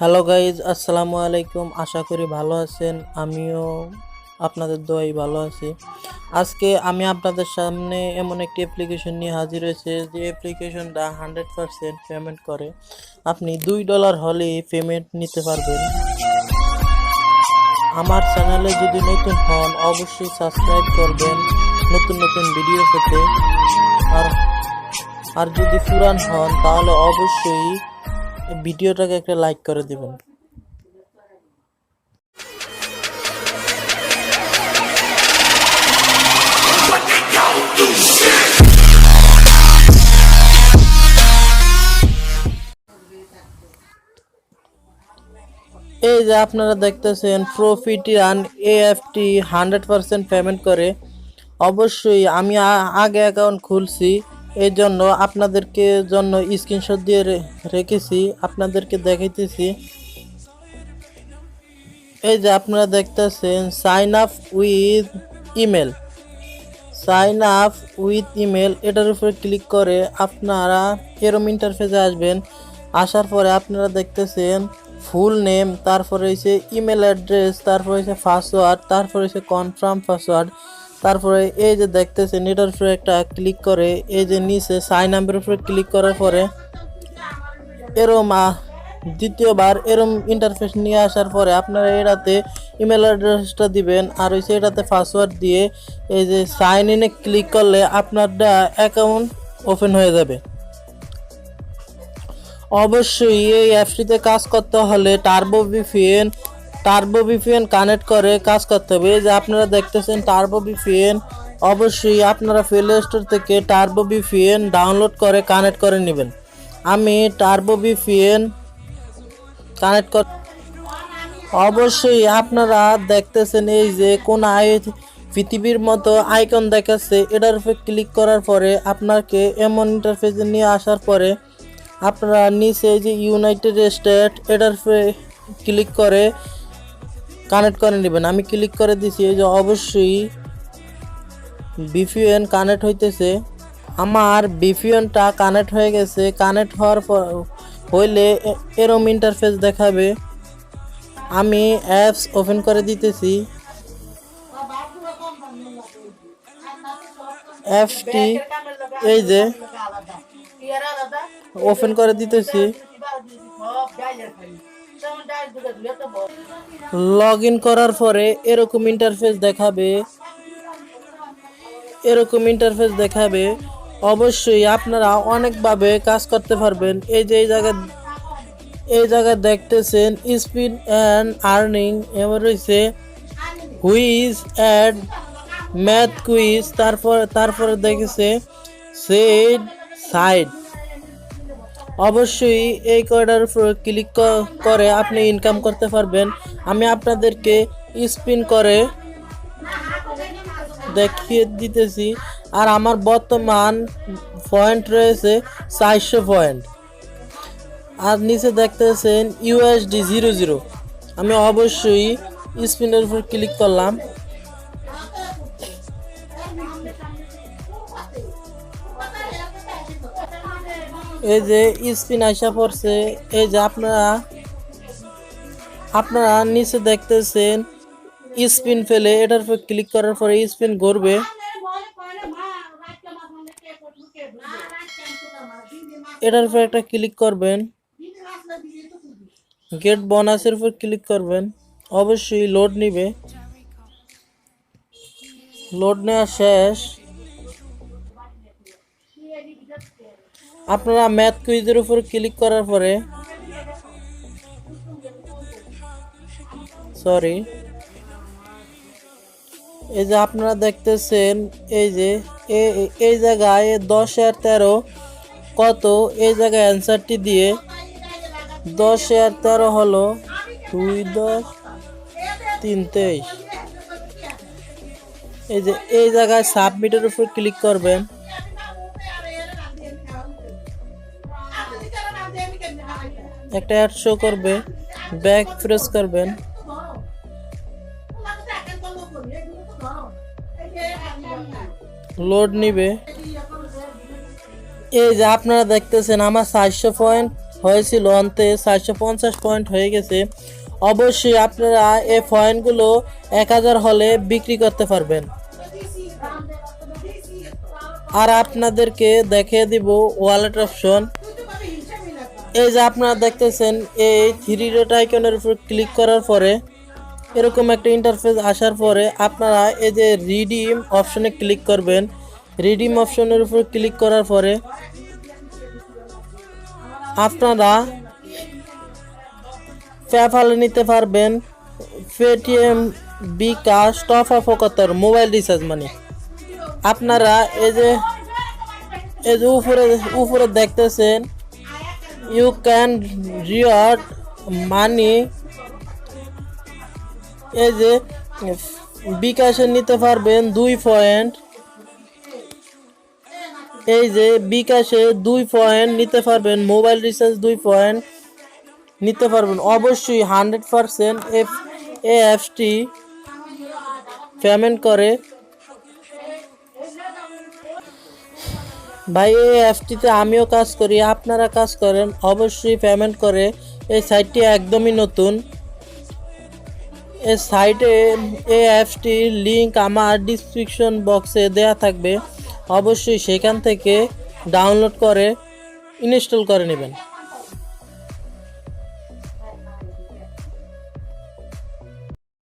Hello guys আসসালামু আলাইকুম। আশা করি ভালো আছেন। আমিও আপনাদের দোয়াই ভালো আছি। আজকে আমি আপনাদের সামনে এমন একটি অ্যাপ্লিকেশন নিয়ে হাজির হয়েছে, যে অ্যাপ্লিকেশনটা হান্ড্রেড পারসেন্ট পেমেন্ট করে। আপনি দুই ডলার হলেই পেমেন্ট নিতে পারবেন। আমার চ্যানেলে যদি নতুন হন, অবশ্যই সাবস্ক্রাইব করবেন নতুন নতুন ভিডিও পেতে। আর আর যদি পুরান হন, তাহলে অবশ্যই ভিডিওটাকে একটা লাইক করে দিবেন। এই যে আপনারা দেখতেছেন প্রফিট আন এএফটি হান্ড্রেড পার্সেন্ট পেমেন্ট করে। অবশ্যই আমি আগে অ্যাকাউন্ট খুলছি। এই জন্য আপনাদেরকে জন্য স্ক্রিনশট দিয়ে রেখেছি, আপনাদেরকে দেখাইতেছি। এই যে আপনারা দেখতেছেন sign up with email sign up with email এটার উপরে ক্লিক করে আপনারা এরম ইন্টারফেসে আসবেন। আসার পরে আপনারা দেখতেছেন ফুল নেম তারপরে হচ্ছে ইমেল অ্যাড্রেস তারপরে হচ্ছে পাসওয়ার্ড তারপরে হচ্ছে কনফার্ম পাসওয়ার্ড তারপরে এই যে দেখতেছেন, এটার উপরে একটা ক্লিক করে, এই যে নিচে সাইন আপের উপরে ক্লিক করার পরে এরম দ্বিতীয়বার এরম ইন্টারফেস নিয়ে আসার পরে আপনারা এটাতে ইমেল অ্যাড্রেসটা দিবেন আর হচ্ছে এটাতে পাসওয়ার্ড দিয়ে এই যে সাইন ইনে ক্লিক করলে আপনারটা অ্যাকাউন্ট ওপেন হয়ে যাবে। অবশ্যই এই অ্যাপটিতে কাজ করতে হলে turbo VPN turbo VPN connect করে কাজ করতে হবে। যে আপনারা দেখতেছেন টার্বো ভিপিএন অবশ্যই আপনারা প্লে স্টোর থেকে টার্বো ভিপিএন ডাউনলোড করে কানেক্ট করে নেবেন। আমি টার্বো ভিপিএন কানেক্ট কর অবশ্যই আপনারা দেখতেছেন এই যে কোন আই পৃথিবীর মতো আইকন দেখাচ্ছে, এটার উপরে ক্লিক করার পরে আপনাকে এমন ইন্টারফেসে নিয়ে আসার পরে আপনারা নিচে এই যে ইউনাইটেড স্টেট এটার ক্লিক করে কানেক্ট করে নেবেন। আমি ক্লিক করে দিছি, এই যে অবশ্যই বিপিএন কানেক্ট হইতেছে। আমার বিপিএনটা কানেক্ট হয়ে গেছে। কানেক্ট হওয়ার পর, হইলে এরম ইন্টারফেস দেখাবে। আমি অ্যাপস ওপেন করে দিতেছি। অ্যাপসটি এই যে ওপেন করে দিতেছি। লগ ইন করার পরে এরকম ইন্টারফেস দেখাবে, এরকম ইন্টারফেস দেখাবে, অবশ্যই আপনারা অনেকভাবে কাজ করতে পারবেন। এই যে এই জায়গায় এই জায়গায় দেখতেছেন স্পিড অ্যান্ড আর্নিং এবার রয়েছে হুইজ অ্যাড ম্যাথ কুইজ তারপর, তারপরে দেখেছে সেড সাইড অবশ্যই এই কয়টার উপর ক্লিক করে আপনি ইনকাম করতে পারবেন। আমি আপনাদেরকে স্পিন করে দেখিয়ে দিতেছি। আর আমার বর্তমান পয়েন্ট রয়েছে চারশো পয়েন্ট আর নিচে দেখতেছেন ইউএসডি জিরো জিরো আমি অবশ্যই স্পিনের উপর ক্লিক করলাম। এই যে স্পিন আসা পড়ছে, এই যে আপনারা আপনারা নিচে দেখতেছেন স্পিন ফেলে, এটার উপর ক্লিক করার পরে স্পিন ঘুরবে এটার উপর একটা ক্লিক করবেন। গেট বোনাসের উপর ক্লিক করবেন। অবশ্যই লোড নিবে। লোড নেওয়া শেষ। আপনারা ম্যাথ কুইজের উপর ক্লিক করার পরে সরি এই যে আপনারা দেখতেছেন, এই যে এই জায়গায় দশ আর তেরো কত? এই জায়গায় অ্যান্সারটি দিয়ে দশ আর তেরো হলো দুই দশ তিন তেইশ। এই যে, এই জায়গায় সাবমিটের উপর ক্লিক করবেন। একটা অ্যাড শো করবে ব্যাক প্রেস করবেন। লোড নিবে। এই যে আপনারা দেখতেছেন, আমার চারশো পয়েন্ট হয়েছিল অন্তে, চারশো পঞ্চাশ পয়েন্ট হয়ে গেছে। অবশ্যই আপনারা এই পয়েন্টগুলো এক হাজার হলে বিক্রি করতে পারবেন। আর আপনাদেরকে দেখিয়ে দিব ওয়ালেট অপশন এই যে আপনারা দেখতেছেন, এই থ্রি ডট আইকনের উপর ক্লিক করার পরে এরকম একটা ইন্টারফেস আসার পরে আপনারা এই যে রিডিম অপশনে ক্লিক করবেন। রিডিম অপশনের উপর ক্লিক করার পরে আপনারা পেপ্যাল নিতে পারবেন। পেটিএম বিকাশ টপ আপ কতর মোবাইল রিচার্জ মানে আপনারা এই যে এই যে উপরে উপরে দেখতেছেন ইউ ক্যান রিওয়ার্ড মানি এই যে, বিকাশে নিতে পারবেন দুই পয়েন্ট এই যে, বিকাশে দুই পয়েন্ট নিতে পারবেন মোবাইল রিচার্জ দুই পয়েন্ট নিতে পারবেন। অবশ্যই হান্ড্রেড পারসেন্ট এফ এ অ্যাপসটি পেমেন্ট করে। ভাই, এই অ্যাপটিতে আমিও কাজ করি, আপনারা কাজ করেন, অবশ্যই পেমেন্ট করে। এই সাইটটি একদমই নতুন। এই সাইটে এই অ্যাপসটির লিঙ্ক আমার ডিসক্রিপশন বক্সে দেয়া থাকবে। অবশ্যই সেখান থেকে ডাউনলোড করে ইনস্টল করে নেবেন।